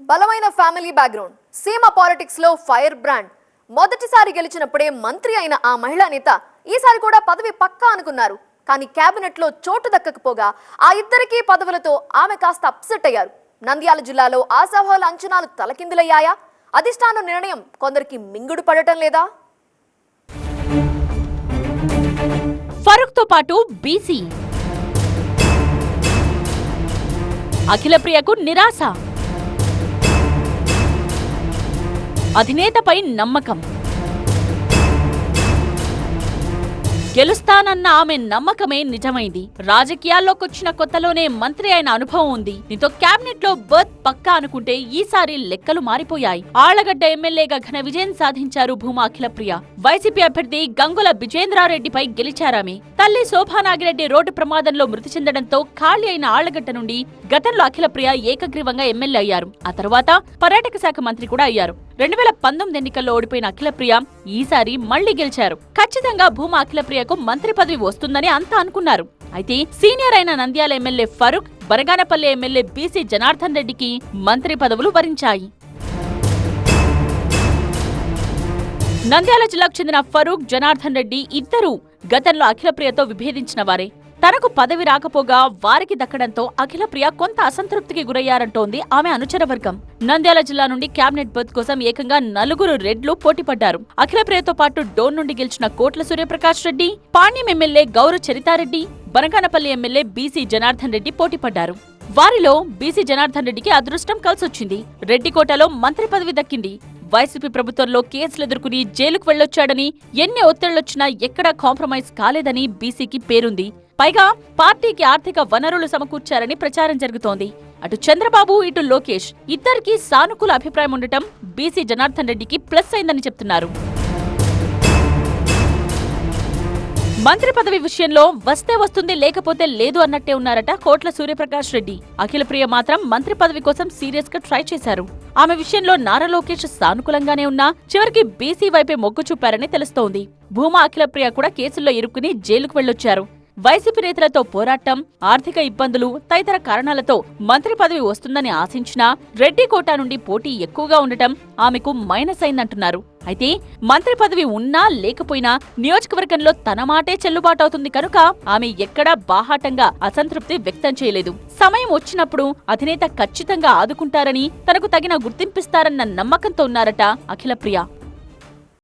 బలమైన family background సీమ పాలిటిక్స్లో ఫైర్ బ్రాండ్. మొదటిసారి గెలిచినప్పుడే మంత్రి అయిన ఆ మహిళా నేత ఈసారి కూడా పదవి పక్కా అనుకున్నారు. కానీ కేబినెట్లో చోటు దక్కకపోగా ఆ ఇద్దరికీ పదవులతో ఆమె కాస్త అప్సెట్ అయ్యారు. నంద్యాల జిల్లాలో ఆశావాహుల అంచనాలు తలకిందులయ్యాయా? అధిష్టానం నిర్ణయం కొందరికి మింగుడు పడటం లేదా? ఫరూక్తో పాటు బీసీ. అఖిలప్రియకు నిరాశ. అధినేతపై నమ్మకం. గెలుస్తానన్న ఆమె నమ్మకమే నిజమైంది. రాజకీయాల్లోకొచ్చిన కొత్తలోనే మంత్రి అయిన అనుభవం ఉంది. దీంతో కేబినెట్లో బర్త్ పక్కా అనుకుంటే ఈసారి లెక్కలు మారిపోయాయి. ఆళ్ళగడ్డ ఎమ్మెల్యేగా ఘన విజయం సాధించారు భూమా అఖిలప్రియ వైసీపీ అభ్యర్థి గంగుల విజేంద్రారెడ్డిపై గెలిచారామె. తల్లి శోభానాగిరెడ్డి రోడ్డు ప్రమాదంలో మృతి చెందడంతో ఖాళీ అయిన ఆళ్ళగడ్డ నుండి గతంలో అఖిలప్రియ ఏకగ్రీవంగా ఎమ్మెల్యే అయ్యారు. ఆ తర్వాత పర్యాటక శాఖ మంత్రి కూడా అయ్యారు. రెండు వేల పంతొమ్మిది ఎన్నికల్లో ఓడిపోయిన అఖిలప్రియ ఈసారి మళ్ళీ గెలిచారు. ఖచ్చితంగా భూమా అఖిలప్రియకు మంత్రి పదవి వస్తుందని అంతా అనుకున్నారు. అయితే సీనియర్ అయిన Nandyal MLA Farooq Banaganapalli MLA BC Janardhan రెడ్డికి మంత్రి పదవులు వరించాయి. నంద్యాల జిల్లాకు చెందిన ఫరూక్ జనార్దన్ రెడ్డి ఇద్దరూ గతంలో అఖిలప్రియతో విభేదించిన వారే. తనకు పదవి రాకపోగా వారికి దక్కడంతో అఖిలప్రియ కొంత అసంతృప్తికి గురయ్యారంటోంది ఆమె అనుచర వర్గం. నంద్యాల జిల్లా నుండి కేబినెట్ బర్త్ కోసం ఏకంగా నలుగురు రెడ్లు పోటీపడ్డారు అఖిలప్రియతో పాటు డోన్ నుండి గెలిచిన కోట్ల సూర్యప్రకాష్ రెడ్డి పాణ్యం ఎమ్మెల్యే గౌరవ చరితారెడ్డి బనకానపల్లి ఎమ్మెల్యే బీసీ జనార్దన్ రెడ్డి పోటీపడ్డారు వారిలో బీసీ జనార్దన్ రెడ్డికి అదృష్టం కలిసొచ్చింది. రెడ్డికోటలో మంత్రి పదవి దక్కింది. వైసీపీ ప్రభుత్వంలో కేసులు ఎదుర్కొని జైలుకు వెళ్ళొచ్చాడని ఎన్ని ఒత్తిళ్ళొచ్చినా ఎక్కడా కాంప్రమైజ్ కాలేదని బీసీకి పేరుంది. పైగా పార్టీకి ఆర్థిక వనరులు సమకూర్చారని ప్రచారం జరుగుతోంది. అటు చంద్రబాబు ఇటు లోకేష్ ఇద్దరికీ సానుకూల అభిప్రాయం ఉండటం బీసీ జనార్దన్ రెడ్డికి ప్లస్ అయిందని చెప్తున్నారు. మంత్రి పదవి విషయంలో వస్తే వస్తుంది లేకపోతే లేదు అన్నట్టే ఉన్నారట కోట్ల సూర్యప్రకాష్ రెడ్డి. అఖిలప్రియ మాత్రం మంత్రి పదవి కోసం సీరియస్గా ట్రై చేశారు. ఆమె విషయంలో నారా లోకేష్ సానుకూలంగానే ఉన్నా చివరికి బీసీ వైపే మొగ్గు చూపారని తెలుస్తోంది. భూమా అఖిలప్రియ కూడా కేసుల్లో ఇరుక్కుని జైలుకు వెళ్ళొచ్చారు వైసీపీ నేతలతో పోరాటం ఆర్థిక ఇబ్బందులు తదితర కారణాలతో మంత్రి పదవి వస్తుందని ఆశించినా రెడ్డి కోటా నుండి పోటీ ఎక్కువగా ఉండటం ఆమెకు మైనస్ అయిందంటున్నారు. అయితే మంత్రి పదవి ఉన్నా లేకపోయినా నియోజకవర్గంలో తన మాటే చెల్లుబాటవుతుంది కనుక ఆమె ఎక్కడా బాహాటంగా అసంతృప్తి వ్యక్తం చేయలేదు. సమయం వచ్చినప్పుడు అధినేత ఖచ్చితంగా ఆదుకుంటారని తనకు తగిన గుర్తింపిస్తారన్న నమ్మకంతో ఉన్నారట అఖిలప్రియ.